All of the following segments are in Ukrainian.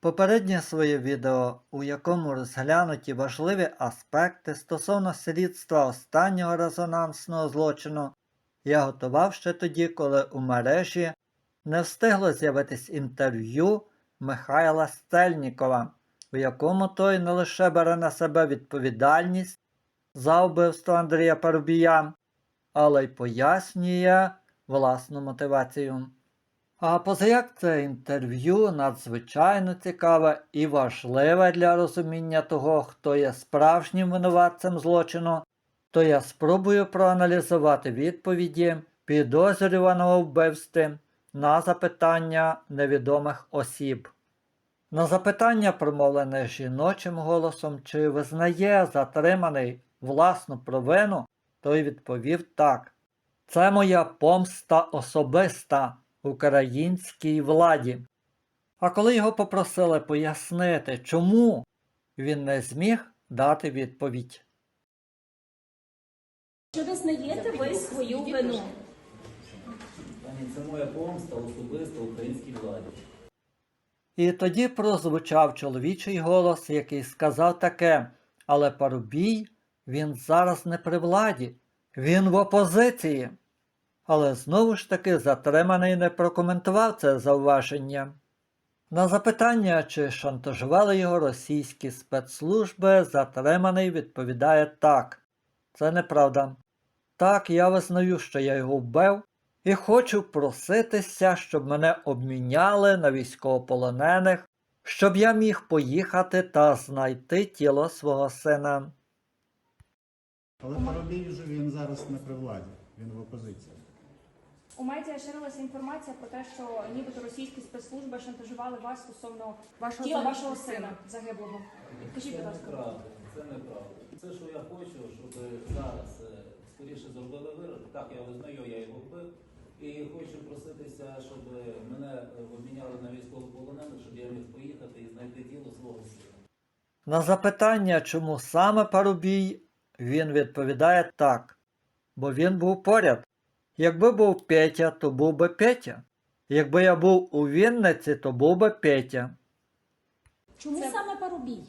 Попереднє своє відео, у якому розглянуті важливі аспекти стосовно слідства останнього резонансного злочину, я готував ще тоді, коли у мережі не встигло з'явитись інтерв'ю Михайла Стельнікова, у якому той не лише бере на себе відповідальність за вбивство Андрія Парубія, але й пояснює власну мотивацію. А позаяк це інтерв'ю надзвичайно цікаве і важливе для розуміння того, хто є справжнім винуватцем злочину, то я спробую проаналізувати відповіді підозрюваного вбивстві на запитання невідомих осіб. На запитання, промовлене жіночим голосом, чи визнає затриманий власну провину, той відповів так. Це моя помста особиста українській владі. А коли його попросили пояснити, чому він не зміг дати відповідь. Чи визнаєте ви свою вину? Пані, це моя помста особисто українській владі. І тоді прозвучав чоловічий голос, який сказав таке, але Парубій, він зараз не при владі, він в опозиції. Але знову ж таки затриманий не прокоментував це зауваження. На запитання, чи шантажували його російські спецслужби, затриманий відповідає так. Це неправда. Так, я визнаю, що я його вбив, і хочу проситися, щоб мене обміняли на військовополонених, щоб я міг поїхати та знайти тіло свого сина. Але Парубій вже він зараз не при владі, він в опозиції. У медіа ширилася інформація про те, що нібито російські спецслужби шантажували вас стосовно Вашого тіла вашого сина. загиблого. Це будь ласка. неправда, це неправда. Це, що я хочу, щоб зараз е, скоріше зробили вирок. Так, я визнаю, я його вбив. І хочу проситися, щоб мене е, обміняли на військовополонених, щоб я міг поїхати і знайти тіло свого сина. На запитання, чому саме Парубій, він відповідає так, бо він був поряд. Якби був Петя, то був би Петя. Якби я був у Вінниці, то був би Петя. Чому Це- саме Парубій?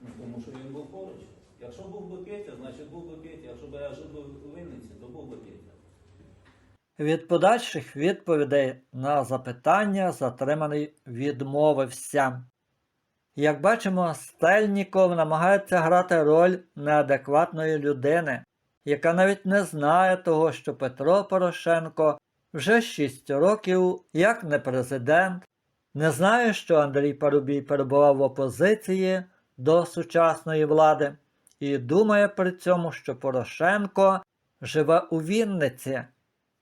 Ну, тому що він був поруч. Якщо був би Петя, значить був би Петя. Якщо б я жив би у Вінниці, то був би Петя. Від подальших відповідей на запитання затриманий відмовився. Як бачимо, Стельніков намагається грати роль неадекватної людини, яка навіть не знає того, що Петро Порошенко вже 6 років як не президент, не знає, що Андрій Парубій перебував в опозиції до сучасної влади, і думає при цьому, що Порошенко живе у Вінниці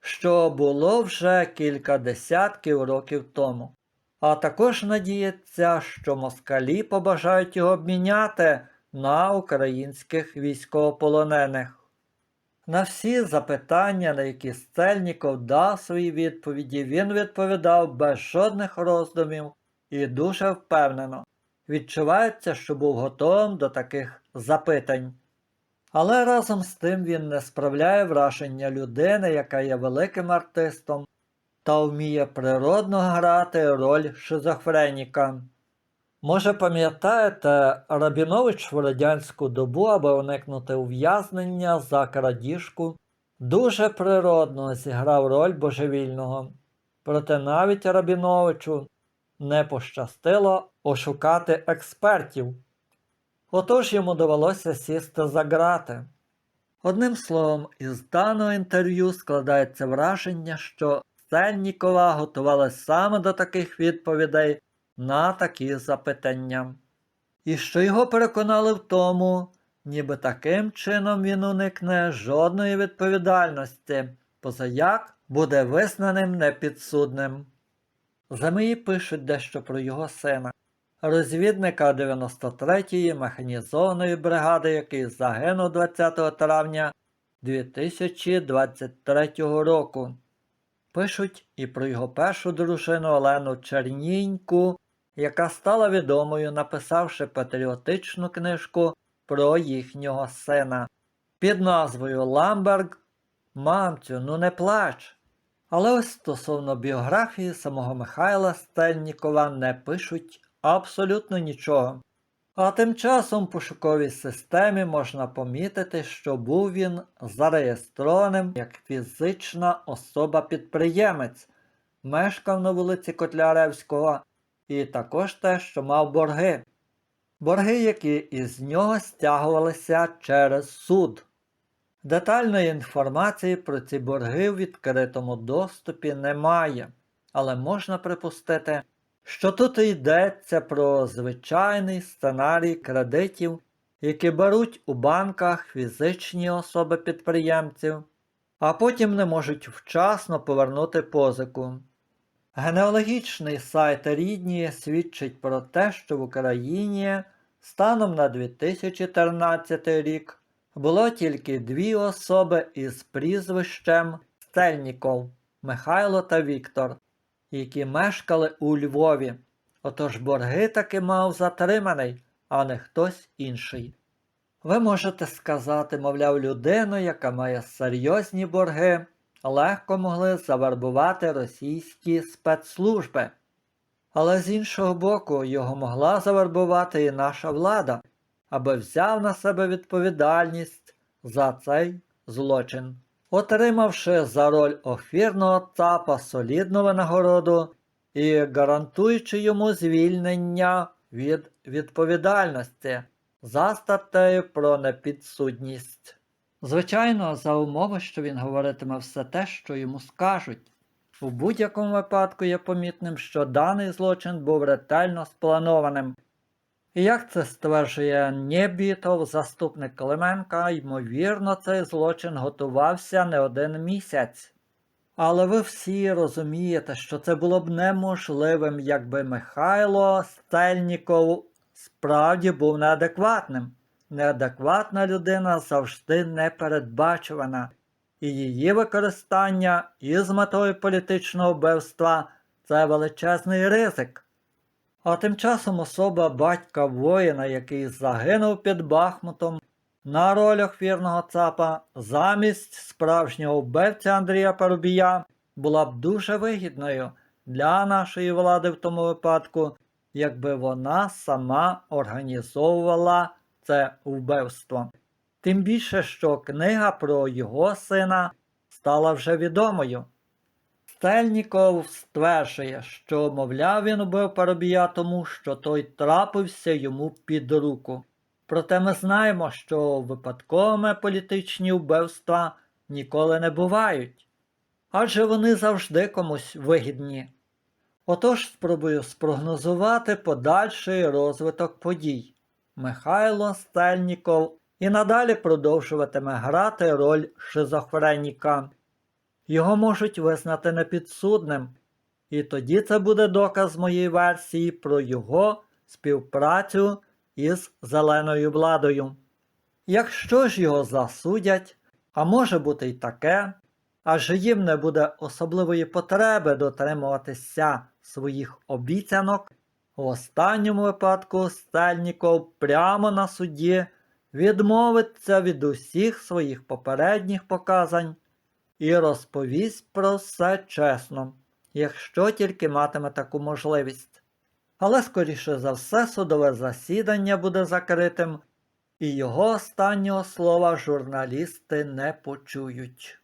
що було вже кілька десятків років тому. А також надіється, що москалі побажають його обміняти на українських військовополонених. На всі запитання, на які Стельніков дав свої відповіді, він відповідав без жодних роздумів і дуже впевнено. Відчувається, що був готовим до таких запитань. Але разом з тим він не справляє враження людини, яка є великим артистом та вміє природно грати роль шизофреніка. Може, пам'ятаєте, Рабінович в радянську добу, аби уникнути ув'язнення за крадіжку, дуже природно зіграв роль божевільного. Проте навіть Рабіновичу не пощастило ошукати експертів. Отож йому довелося сісти за грати. Одним словом, із даного інтерв'ю складається враження, що Сеннікова готувалась саме до таких відповідей на такі запитання. І що його переконали в тому, ніби таким чином він уникне жодної відповідальності, позаяк буде визнаним непідсудним. ЗМІ пишуть дещо про його сина розвідника 93-ї механізованої бригади, який загинув 20 травня 2023 року. Пишуть і про його першу дружину Олену Черніньку, яка стала відомою, написавши патріотичну книжку про їхнього сина під назвою Ламберг. Мамцю, ну не плач. Але ось стосовно біографії самого Михайла Стельнікова не пишуть абсолютно нічого. А тим часом в пошуковій системі можна помітити, що був він зареєстрованим як фізична особа-підприємець, мешкав на вулиці Котляревського, і також те, що мав борги. Борги, які із нього стягувалися через суд. Детальної інформації про ці борги в відкритому доступі немає, але можна припустити, що тут йдеться про звичайний сценарій кредитів, які беруть у банках фізичні особи підприємців, а потім не можуть вчасно повернути позику. Генеалогічний сайт Рідні свідчить про те, що в Україні станом на 2014 рік було тільки дві особи із прізвищем Стельніков Михайло та Віктор, які мешкали у Львові. Отож борги таки мав затриманий, а не хтось інший. Ви можете сказати, мовляв, людину, яка має серйозні борги, легко могли завербувати російські спецслужби. Але з іншого боку, його могла завербувати і наша влада, аби взяв на себе відповідальність за цей злочин. Отримавши за роль офірного ЦАПа солідну винагороду і гарантуючи йому звільнення від відповідальності за статтею про непідсудність. Звичайно, за умови, що він говоритиме все те, що йому скажуть. У будь-якому випадку є помітним, що даний злочин був ретельно спланованим. І як це стверджує Нєбітов, заступник Клименка, ймовірно, цей злочин готувався не один місяць. Але ви всі розумієте, що це було б неможливим, якби Михайло Стельніков справді був неадекватним. Неадекватна людина завжди непередбачувана, і її використання із метою політичного вбивства це величезний ризик. А тим часом особа батька воїна, який загинув під Бахмутом, на ролях вірного ЦАПа замість справжнього вбивця Андрія Парубія була б дуже вигідною для нашої влади в тому випадку, якби вона сама організовувала це вбивство. Тим більше, що книга про його сина стала вже відомою. Стельніков стверджує, що, мовляв, він убив Парубія тому, що той трапився йому під руку. Проте ми знаємо, що випадковими політичні вбивства ніколи не бувають, адже вони завжди комусь вигідні. Отож спробую спрогнозувати подальший розвиток подій. Михайло Стельніков і надалі продовжуватиме грати роль шизофреніка. Його можуть визнати непідсудним, і тоді це буде доказ моєї версії про його співпрацю із зеленою владою. Якщо ж його засудять, а може бути й таке, адже їм не буде особливої потреби дотримуватися своїх обіцянок, в останньому випадку Стельніков прямо на суді відмовиться від усіх своїх попередніх показань і розповість про все чесно, якщо тільки матиме таку можливість. Але, скоріше за все, судове засідання буде закритим, і його останнього слова журналісти не почують.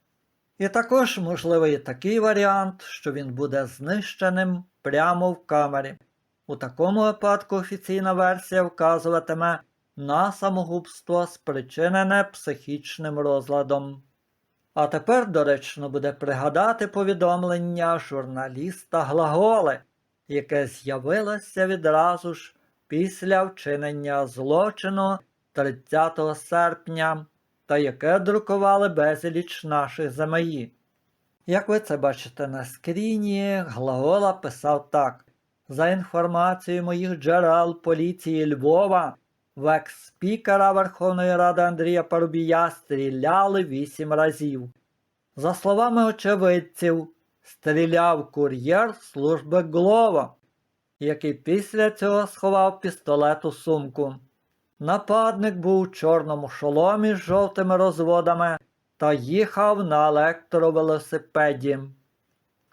І також можливий такий варіант, що він буде знищеним прямо в камері. У такому випадку офіційна версія вказуватиме на самогубство, спричинене психічним розладом. А тепер доречно буде пригадати повідомлення журналіста Глаголи, яке з'явилося відразу ж після вчинення злочину 30 серпня та яке друкували безліч наших замаї. Як ви це бачите на скріні, Глагола писав так. За інформацією моїх джерел поліції Львова, в екс-спікера Верховної Ради Андрія Парубія стріляли вісім разів. За словами очевидців, стріляв кур'єр служби Глова, який після цього сховав пістолет у сумку. Нападник був у чорному шоломі з жовтими розводами та їхав на електровелосипеді.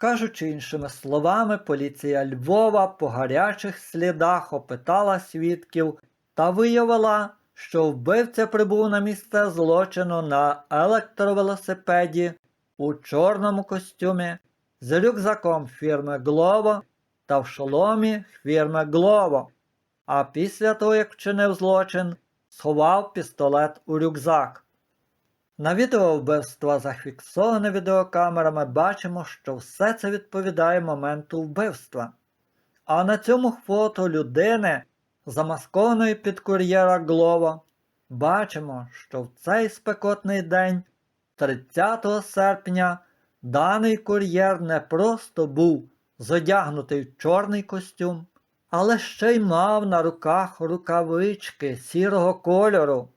Кажучи іншими словами, поліція Львова по гарячих слідах опитала свідків та виявила, що вбивця прибув на місце злочину на електровелосипеді у чорному костюмі з рюкзаком фірми Глово та в шоломі фірми Глово. А після того, як вчинив злочин, сховав пістолет у рюкзак. На відео вбивства, зафіксоване відеокамерами, бачимо, що все це відповідає моменту вбивства. А на цьому фото людини, замаскованої під кур'єра Глово, бачимо, що в цей спекотний день, 30 серпня, даний кур'єр не просто був зодягнутий в чорний костюм, але ще й мав на руках рукавички сірого кольору.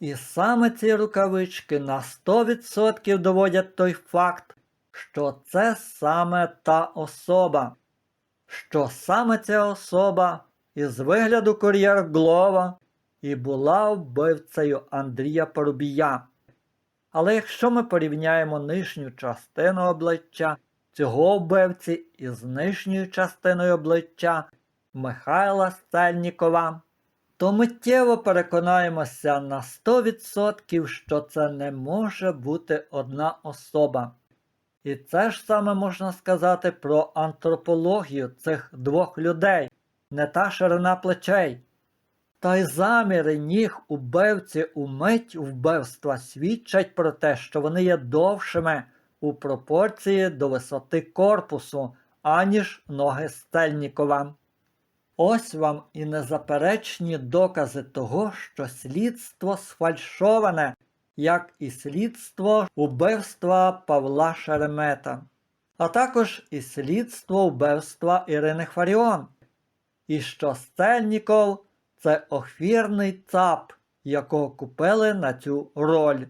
І саме ці рукавички на 100% доводять той факт, що це саме та особа, що саме ця особа із вигляду кур'єр Глова і була вбивцею Андрія Порубія. Але якщо ми порівняємо нижню частину обличчя цього вбивці із нижньою частиною обличчя Михайла Стельнікова, то миттєво переконаємося на 100%, що це не може бути одна особа. І це ж саме можна сказати про антропологію цих двох людей, не та ширина плечей. Та й заміри ніг убивці у мить вбивства свідчать про те, що вони є довшими у пропорції до висоти корпусу, аніж ноги Стельнікова. Ось вам і незаперечні докази того, що слідство сфальшоване, як і слідство убивства Павла Шеремета, а також і слідство вбивства Ірини Фаріон, і що Стельніков це охвірний цап, якого купили на цю роль.